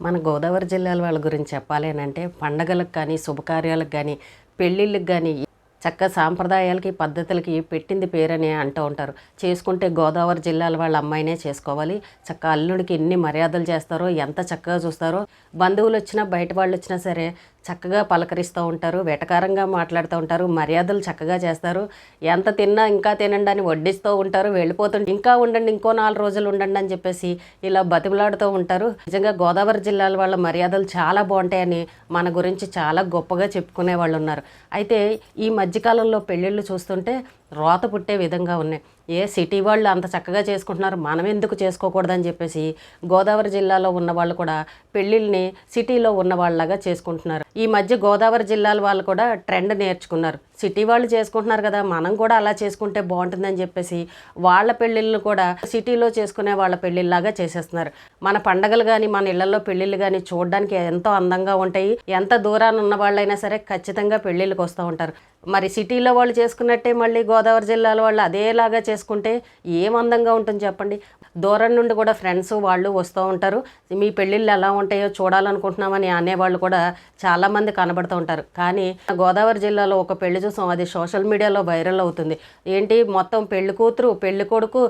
మన గోదావరి జిల్లాల వాళ్ళ గురించి చెప్పాలి అంటే పండగలకు కానీ శుభకార్యాలకు కానీ పెళ్ళిళ్ళకి కానీ చక్క సాంప్రదాయాలకి పద్ధతులకి పెట్టింది పేరని అంటూ ఉంటారు. చేసుకుంటే గోదావరి జిల్లాల వాళ్ళ అమ్మాయినే చేసుకోవాలి. చక్క అల్లుడికి ఎన్ని మర్యాదలు చేస్తారో ఎంత చక్కగా చూస్తారో బంధువులు వచ్చినా బయట వాళ్ళు వచ్చినా సరే చక్కగా పలకరిస్తూ ఉంటారు వెటకారంగా మాట్లాడుతూ ఉంటారు మర్యాదలు చక్కగా చేస్తారు. ఎంత తిన్నా ఇంకా తినండి అని వడ్డిస్తూ ఉంటారు వెళ్ళిపోతుంటే ఇంకా ఉండండి ఇంకో నాలుగు రోజులు ఉండండి అని చెప్పేసి ఇలా బతిమలాడుతూ ఉంటారు. నిజంగా గోదావరి జిల్లాల వాళ్ళ మర్యాదలు చాలా బాగుంటాయని మన గురించి చాలా గొప్పగా చెప్పుకునే వాళ్ళు ఉన్నారు. అయితే ఈ మధ్యకాలంలో పెళ్ళిళ్ళు చూస్తుంటే రోత పుట్టే విధంగా ఉన్నాయి. ఏ సిటీ వాళ్ళు అంత చక్కగా చేసుకుంటున్నారు మనం ఎందుకు చేసుకోకూడదని చెప్పేసి గోదావరి జిల్లాలో ఉన్న వాళ్ళు కూడా పెళ్ళిళ్ళని సిటీలో ఉన్న వాళ్ళలాగా చేసుకుంటున్నారు. ఈ మధ్య గోదావరి జిల్లాల వాళ్ళు కూడా ట్రెండ్ నేర్చుకున్నారు. సిటీ వాళ్ళు చేసుకుంటున్నారు కదా మనం కూడా అలా చేసుకుంటే బాగుంటుందని చెప్పేసి వాళ్ళ పెళ్ళిళ్ళు కూడా సిటీలో చేసుకునే వాళ్ళ పెళ్ళిళ్ళలాగా చేసేస్తున్నారు. మన పండగలు కానీ మన ఇళ్ళలో పెళ్ళిళ్ళు కానీ చూడడానికి ఎంతో అందంగా ఉంటాయి. ఎంత దూరాన్ని ఉన్న వాళ్ళైనా సరే ఖచ్చితంగా పెళ్ళిళ్ళకి వస్తూ ఉంటారు. మరి సిటీలో వాళ్ళు చేసుకున్నట్టే మళ్ళీ గోదావరి జిల్లాలో వాళ్ళు అదేలాగా చేసుకుంటే ఏం అందంగా ఉంటుంది చెప్పండి? దూరం నుండి కూడా ఫ్రెండ్స్ వాళ్ళు వస్తూ ఉంటారు. మీ పెళ్ళిళ్ళు ఎలా ఉంటాయో చూడాలనుకుంటున్నామని అనేవాళ్ళు కూడా చాలామంది కనబడుతూ ఉంటారు. కానీ గోదావరి జిల్లాలో ఒక పెళ్ళి చూసాం అది సోషల్ మీడియాలో వైరల్ అవుతుంది. ఏంటి? మొత్తం పెళ్ళి కూతురు పెళ్ళి కొడుకు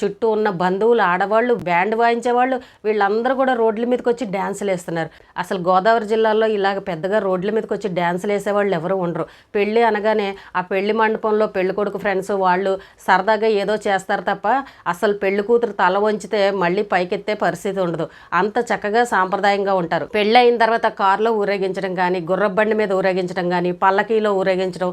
చుట్టూ ఉన్న బంధువులు ఆడవాళ్ళు బ్యాండ్ వాయించేవాళ్ళు వీళ్ళందరూ కూడా రోడ్ల మీదకి వచ్చి డ్యాన్సులు వేస్తున్నారు. అసలు గోదావరి జిల్లాలో ఇలాగ పెద్దగా రోడ్ల మీదకి వచ్చి డ్యాన్సులు వేసేవాళ్ళు ఎవరు ఉండరు. పెళ్ళి అనగానే ఆ పెళ్ళి మండపంలో పెళ్ళి కొడుకు ఫ్రెండ్స్ వాళ్ళు సరదాగా ఏదో చేస్తారు తప్ప అసలు పెళ్ళి కూతురు తల వంచితే మళ్ళీ పైకెత్తే పరిస్థితి ఉండదు. అంత చక్కగా సాంప్రదాయంగా ఉంటారు. పెళ్ళి అయిన తర్వాత కారులో ఊరేగించడం కానీ గుర్రబండి మీద ఊరేగించడం కానీ పల్లకీలో ఊరేగించడం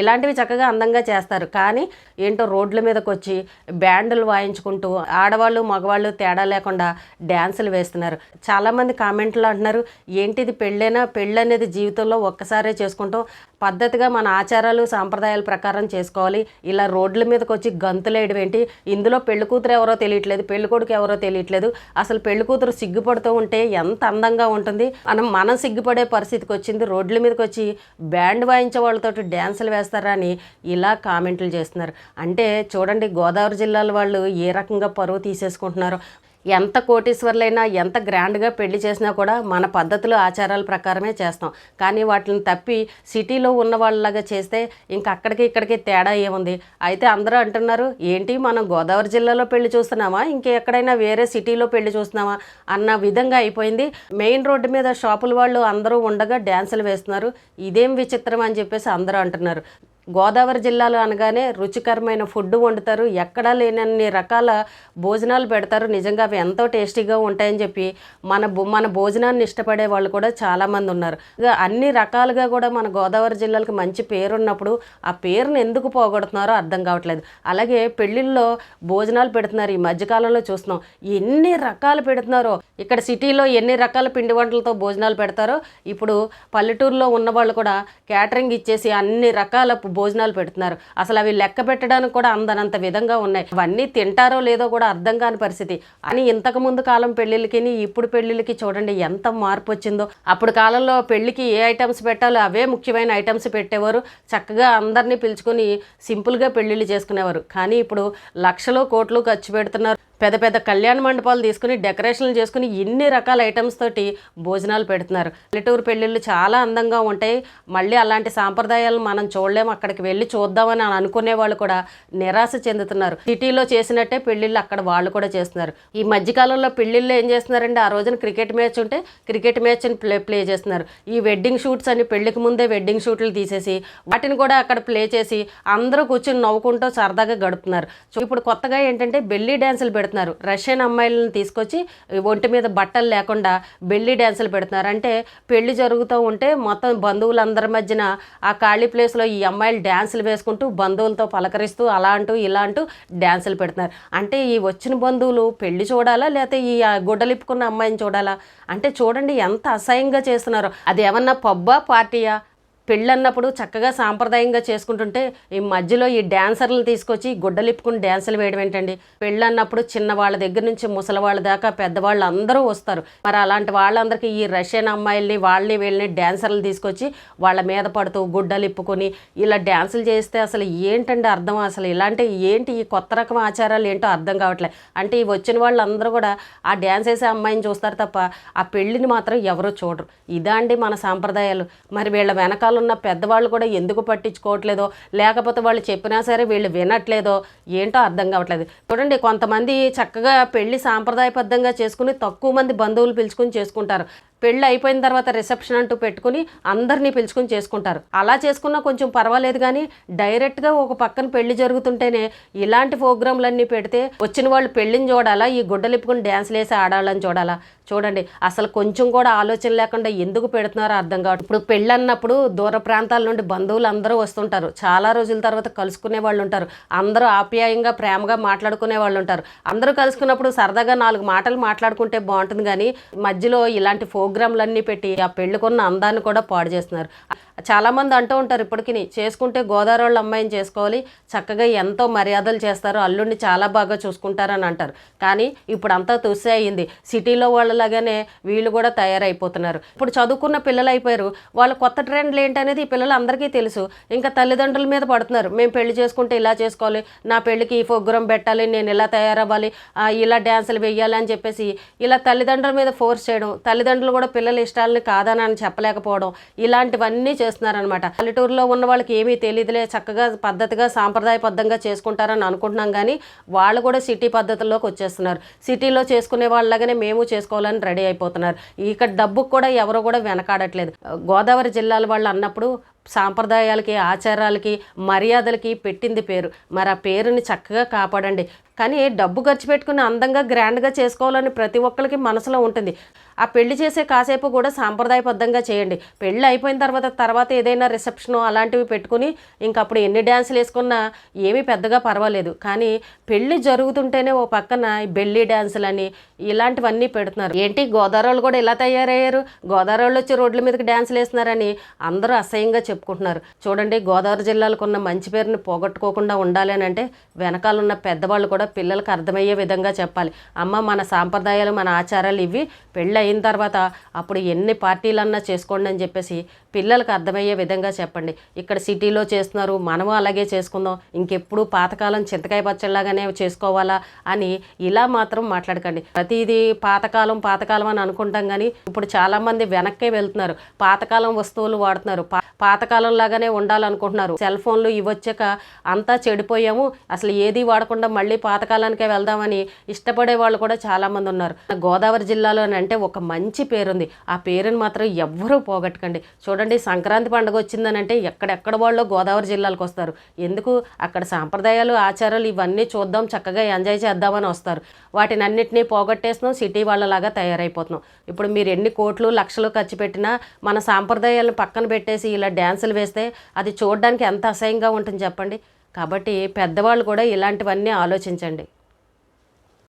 ఇలాంటివి చక్కగా అందంగా చేస్తారు. కానీ ఏంటో రోడ్ల మీదకి వచ్చి బ్యాండులు వాయించుకుంటూ ఆడవాళ్ళు మగవాళ్ళు తేడా లేకుండా డ్యాన్సులు వేస్తున్నారు. చాలామంది కామెంట్లు అంటున్నారు ఏంటిది పెళ్ళైనా? పెళ్ళి అనేది జీవితంలో ఒక్కసారే చేసుకుంటాం. పద్ధతిగా మన ఆచారాలు సాంప్రదాయాల ప్రకారం చేసుకోవాలి. ఇలా రోడ్ల మీదకి వచ్చి గంతులేయడం ఏంటి? ఇందులో పెళ్ళి కూతురు ఎవరో తెలియట్లేదు పెళ్ళి కొడుకు ఎవరో తెలియట్లేదు. అసలు పెళ్ళి కూతురు సిగ్గుపడుతూ ఉంటే ఎంత అందంగా ఉంటుంది? మనం మనం సిగ్గుపడే పరిస్థితికి వచ్చింది రోడ్ల మీదకి వచ్చి బ్యాండ్ వాయించే వాళ్ళతోటి డ్యాన్సులు వేస్తారు అని ఇలా కామెంట్లు చేస్తున్నారు. అంటే చూడండి గోదావరి జిల్లాల వాళ్ళు ఏ రకంగా పరువు తీసేసుకుంటున్నారో. ఎంత కోటీశ్వర్లైనా ఎంత గ్రాండ్గా పెళ్ళి చేసినా కూడా మన పద్ధతులు ఆచారాల ప్రకారమే చేస్తాం. కానీ వాటిని తప్పి సిటీలో ఉన్న వాళ్ళలాగా చేస్తే ఇంక అక్కడికి ఇక్కడికి తేడా ఏముంది? అయితే అందరూ అంటున్నారు ఏంటి మనం గోదావరి జిల్లాలో పెళ్ళి చూస్తున్నామా? ఇంకెక్కడైనా వేరే సిటీలో పెళ్ళి చూస్తున్నామా? అన్న విధంగా అయిపోయింది. మెయిన్ రోడ్డు మీద షాపుల వాళ్ళు అందరూ ఉండగా డ్యాన్సులు వేస్తున్నారు. ఇదేం విచిత్రం అని చెప్పేసి అందరూ అంటున్నారు. గోదావరి జిల్లాలో అనగానే రుచికరమైన ఫుడ్ వండుతారు. ఎక్కడా లేనన్ని రకాల భోజనాలు పెడతారు. నిజంగా అవి ఎంతో టేస్టీగా ఉంటాయని చెప్పి మన భో- మన భోజనాన్ని ఇష్టపడే వాళ్ళు కూడా చాలామంది ఉన్నారు. అన్ని రకాలుగా కూడా మన గోదావరి జిల్లాలకు మంచి పేరు ఉన్నప్పుడు ఆ పేరుని ఎందుకు పోగొడుతున్నారో అర్థం కావట్లేదు. అలాగే పెళ్ళిళ్ళలో భోజనాలు పెడుతున్నారు. ఈ మధ్యకాలంలో చూస్తున్నాం ఎన్ని రకాలు పెడుతున్నారో. ఇక్కడ సిటీలో ఎన్ని రకాల పిండి వంటలతో భోజనాలు పెడతారో. ఇప్పుడు పల్లెటూరులో ఉన్న వాళ్ళు కూడా క్యాటరింగ్ ఇచ్చేసి అన్ని రకాల భోజనాలు పెడుతున్నారు. అసలు అవి లెక్క పెట్టడానికి కూడా అందనంత విధంగా ఉన్నాయి. అవన్నీ తింటారో లేదో కూడా అర్థం కాని పరిస్థితి. అని ఇంతకు ముందు కాలం పెళ్ళిళ్ళకి ఇప్పుడు పెళ్ళిళ్ళకి చూడండి ఎంత మార్పు వచ్చిందో. అప్పుడు కాలంలో పెళ్ళికి ఏ ఐటమ్స్ పెట్టాలో అవే ముఖ్యమైన ఐటమ్స్ పెట్టేవారు. చక్కగా అందరినీ పిలుచుకొని సింపుల్గా పెళ్ళిళ్ళు చేసుకునేవారు. కానీ ఇప్పుడు లక్షలు కోట్లు ఖర్చు పెడుతున్నారు. పెద్ద పెద్ద కళ్యాణ మండపాలు తీసుకుని డెకరేషన్లు చేసుకుని ఎన్ని రకాల ఐటమ్స్ తోటి భోజనాలు పెడుతున్నారు. పల్లెటూరు పెళ్ళిళ్ళు చాలా అందంగా ఉంటాయి. మళ్ళీ అలాంటి సాంప్రదాయాలు మనం చూడలేము. అక్కడికి వెళ్ళి చూద్దామని అని అనుకునే వాళ్ళు కూడా నిరాశ చెందుతున్నారు. సిటీలో చేసినట్టే పెళ్ళిళ్ళు అక్కడ వాళ్ళు కూడా చేస్తున్నారు. ఈ మధ్యకాలంలో పెళ్ళిళ్ళు ఏం చేస్తున్నారంటే ఆ రోజున క్రికెట్ మ్యాచ్ ఉంటే క్రికెట్ మ్యాచ్ని ప్లే ప్లే చేస్తున్నారు. ఈ వెడ్డింగ్ షూట్స్ అని పెళ్ళికి ముందే వెడ్డింగ్ షూట్లు తీసేసి వాటిని కూడా అక్కడ ప్లే చేసి అందరూ కూర్చొని నవ్వుకుంటూ సరదాగా గడుపుతున్నారు. ఇప్పుడు కొత్తగా ఏంటంటే బెల్లీ డ్యాన్సులు పెడుతున్నారు. రష్యన్ అమ్మాయిలను తీసుకొచ్చి ఒంటి మీద బట్టలు లేకుండా బెల్లి డ్యాన్సులు పెడుతున్నారు. అంటే పెళ్ళి జరుగుతూ ఉంటే మొత్తం బంధువులందరి మధ్యన ఆ ఖాళీ ప్లేస్లో ఈ అమ్మాయిలు డ్యాన్సులు వేసుకుంటూ బంధువులతో పలకరిస్తూ అలా అంటూ ఇలా అంటూ డ్యాన్సులు పెడుతున్నారు. అంటే ఈ వచ్చిన బంధువులు పెళ్ళి చూడాలా? లేకపోతే ఈ గుడ్డలిప్పుకున్న అమ్మాయిని చూడాలా? అంటే చూడండి ఎంత అసహ్యంగా చేస్తున్నారో. అది ఏమన్నా పబ్బా పార్టీయా? పెళ్ళన్నప్పుడు చక్కగా సాంప్రదాయంగా చేసుకుంటుంటే ఈ మధ్యలో ఈ డ్యాన్సర్లు తీసుకొచ్చి గుడ్డలిప్పుకుని డ్యాన్సులు వేయడం ఏంటండి? పెళ్ళన్నప్పుడు చిన్న వాళ్ళ దగ్గర నుంచి ముసలి వాళ్ళ దాకా పెద్దవాళ్ళు అందరూ వస్తారు. మరి అలాంటి వాళ్ళందరికీ ఈ రష్యన్ అమ్మాయిల్ని వాళ్ళని వీళ్ళని డ్యాన్సర్లు తీసుకొచ్చి వాళ్ళ మీద పడుతూ గుడ్డలిప్పుకొని ఇలా డ్యాన్సులు చేస్తే అసలు ఏంటండి అర్థం? అసలు ఇలాంటి ఏంటి ఈ కొత్త రకం ఆచారాలు ఏంటో అర్థం కావట్లేదు అంటే ఈ వచ్చిన వాళ్ళందరూ కూడా ఆ డ్యాన్స్ వేసే అమ్మాయిని చూస్తారు తప్ప ఆ పెళ్ళిని మాత్రం ఎవరూ చూడరు. ఇదా అండి మన సాంప్రదాయాలు. మరి వీళ్ళ వెనకాల ఉన్న పెద్దవాళ్ళు కూడా ఎందుకు పట్టించుకోవట్లేదో లేకపోతే వాళ్ళు చెప్పినా సరే వీళ్ళు వినట్లేదో ఏంటో అర్థం కావట్లేదు. చూడండి కొంతమంది చక్కగా పెళ్ళి సాంప్రదాయబద్ధంగా చేసుకుని తక్కువ మంది బంధువులు పిలుచుకుని చేసుకుంటారు. పెళ్ళి అయిపోయిన తర్వాత రిసెప్షన్ అంటూ పెట్టుకుని అందరినీ పిలుచుకుని చేసుకుంటారు. అలా చేసుకున్నా కొంచెం పర్వాలేదు కానీ డైరెక్ట్గా ఒక పక్కన పెళ్ళి జరుగుతుంటేనే ఇలాంటి ప్రోగ్రాంలన్నీ పెడితే వచ్చిన వాళ్ళు పెళ్ళిని చూడాలా ఈ గుడ్డలిప్పుకుని డ్యాన్స్లు వేసి ఆడాలని చూడాలా? చూడండి అసలు కొంచెం కూడా ఆలోచన లేకుండా ఎందుకు పెడుతున్నారో అర్థం కాదు ఇప్పుడు పెళ్ళన్నప్పుడు దూర ప్రాంతాల నుండి బంధువులు అందరూ వస్తుంటారు. చాలా రోజుల తర్వాత కలుసుకునే వాళ్ళు ఉంటారు. అందరూ ఆప్యాయంగా ప్రేమగా మాట్లాడుకునే వాళ్ళు ఉంటారు. అందరూ కలుసుకున్నప్పుడు సరదాగా నాలుగు మాటలు మాట్లాడుకుంటే బాగుంటుంది కానీ మధ్యలో ఇలాంటి ప్రోగ్రాంలన్నీ పెట్టి ఆ పెళ్ళికున్న అందాన్ని కూడా పాడు చేస్తున్నారు. చాలామంది అంటూ ఉంటారు ఇప్పటికి చేసుకుంటే గోదావరి వాళ్ళ అమ్మాయిని చేసుకోవాలి చక్కగా ఎంతో మర్యాదలు చేస్తారు అల్లుడిని చాలా బాగా చూసుకుంటారని అంటారు. కానీ ఇప్పుడు అంతా తుస్సే అయింది. సిటీలో వాళ్ళలాగానే వీళ్ళు కూడా తయారైపోతున్నారు. ఇప్పుడు చదువుకున్న పిల్లలు అయిపోయారు. వాళ్ళ కొత్త ట్రెండ్లు ఏంటనేది ఈ పిల్లలు అందరికీ తెలుసు. ఇంకా తల్లిదండ్రుల మీద పడుతున్నారు. మేము పెళ్ళి చేసుకుంటే ఇలా చేసుకోవాలి. నా పెళ్ళికి ఈ ప్రోగ్రాం పెట్టాలి. నేను ఇలా తయారవ్వాలి. ఇలా డ్యాన్సులు వెయ్యాలి అని చెప్పేసి ఇలా తల్లిదండ్రుల మీద ఫోర్స్ చేయడం తల్లిదండ్రులు కూడా పిల్లల ఇష్టాలని కాదని అని చెప్పలేకపోవడం ఇలాంటివన్నీ చేస్తున్నారనమాట పల్లెటూరులో ఉన్న వాళ్ళకి ఏమీ తెలియదులే చక్కగా పద్ధతిగా సాంప్రదాయబద్ధంగా చేసుకుంటారని అనుకుంటున్నాం కానీ వాళ్ళు కూడా సిటీ పద్ధతుల్లోకి వచ్చేస్తున్నారు. సిటీలో చేసుకునే వాళ్ళలాగానే మేము చేసుకోవాలి. చేసుకోవాలని రెడీ అయిపోతున్నారు. ఇక్కడ డబ్బుకు కూడా ఎవరు కూడా వెనకాడట్లేదు. గోదావరి జిల్లాల వాళ్ళు అన్నప్పుడు సాంప్రదాయాలకి ఆచారాలకి మర్యాదలకి పెట్టింది పేరు. మరి ఆ పేరుని చక్కగా కాపాడండి. కానీ డబ్బు ఖర్చు పెట్టుకుని అందంగా గ్రాండ్గా చేసుకోవాలని ప్రతి ఒక్కరికి మనసులో ఉంటుంది. ఆ పెళ్ళి చేసే కాసేపు కూడా సాంప్రదాయబద్ధంగా చేయండి. పెళ్ళి అయిపోయిన తర్వాత తర్వాత ఏదైనా రిసెప్షన్ అలాంటివి పెట్టుకుని ఇంక అప్పుడు ఎన్ని డ్యాన్సులు వేసుకున్నా ఏమీ పెద్దగా పర్వాలేదు. కానీ పెళ్ళి జరుగుతుంటేనే ఓ పక్కన ఈ బెల్లి డ్యాన్సులని ఇలాంటివన్నీ పెడుతున్నారు. ఏంటి? గోదావరి వాళ్ళు కూడా ఇలా తయారయ్యారు. గోదావరి వాళ్ళు వచ్చి రోడ్ల మీదకి డ్యాన్సులు వేస్తున్నారని అందరూ అసహ్యంగా చెప్పుకుంటున్నారు. చూడండి గోదావరి జిల్లాలకు ఉన్న మంచి పేరుని పోగొట్టుకోకుండా ఉండాలి అని అంటే వెనకాల ఉన్న పెద్దవాళ్ళు కూడా పిల్లలకు అర్థమయ్యే విధంగా చెప్పాలి. అమ్మ మన సాంప్రదాయాలు మన ఆచారాలు ఇవి. పెళ్ళి అయిన తర్వాత అప్పుడు ఎన్ని పార్టీలన్నా చేసుకోండి అని చెప్పేసి పిల్లలకు అర్థమయ్యే విధంగా చెప్పండి. ఇక్కడ సిటీలో చేస్తున్నారు మనము అలాగే చేసుకుందాం. ఇంకెప్పుడు పాతకాలం చింతకాయ పచ్చళ్ళలాగానే చేసుకోవాలా అని ఇలా మాత్రం మాట్లాడకండి. ప్రతిదీ పాతకాలం పాతకాలం అని అనుకుంటాం కానీ ఇప్పుడు చాలామంది వెనక్కే వెళ్తున్నారు. పాతకాలం వస్తువులు వాడుతున్నారు. పాతకాలం లాగానే ఉండాలనుకుంటున్నారు. సెల్ ఫోన్లు ఇవి వచ్చాక అంతా చెడిపోయాము. అసలు ఏది వాడకుండా మళ్ళీ పాతకాలానికే వెళ్దామని ఇష్టపడే వాళ్ళు కూడా చాలామంది ఉన్నారు. గోదావరి జిల్లాలో అంటే ఒక మంచి పేరుంది. ఆ పేరుని మాత్రం ఎవ్వరూ పోగొట్టకండి. చూడండి సంక్రాంతి పండుగ వచ్చిందని అంటే ఎక్కడెక్కడ వాళ్ళు గోదావరి జిల్లాలకు వస్తారు. ఎందుకు? అక్కడ సాంప్రదాయాలు ఆచారాలు ఇవన్నీ చూద్దాం చక్కగా ఎంజాయ్ చేద్దామని వస్తారు. వాటిని అన్నింటినీ పోగొట్టేస్తున్నాం సిటీ వాళ్ళలాగా తయారైపోతున్నాం. ఇప్పుడు మీరు ఎన్ని కోట్లు లక్షలు ఖర్చు పెట్టినా మన సాంప్రదాయాలను పక్కన పెట్టేసి ఇలా ఇలా డ్యాన్సులు వేస్తే అది చూడడానికి ఎంత అసహ్యంగా ఉంటుంది చెప్పండి. కాబట్టి పెద్దవాళ్ళు కూడా ఇలాంటివన్నీ ఆలోచించండి.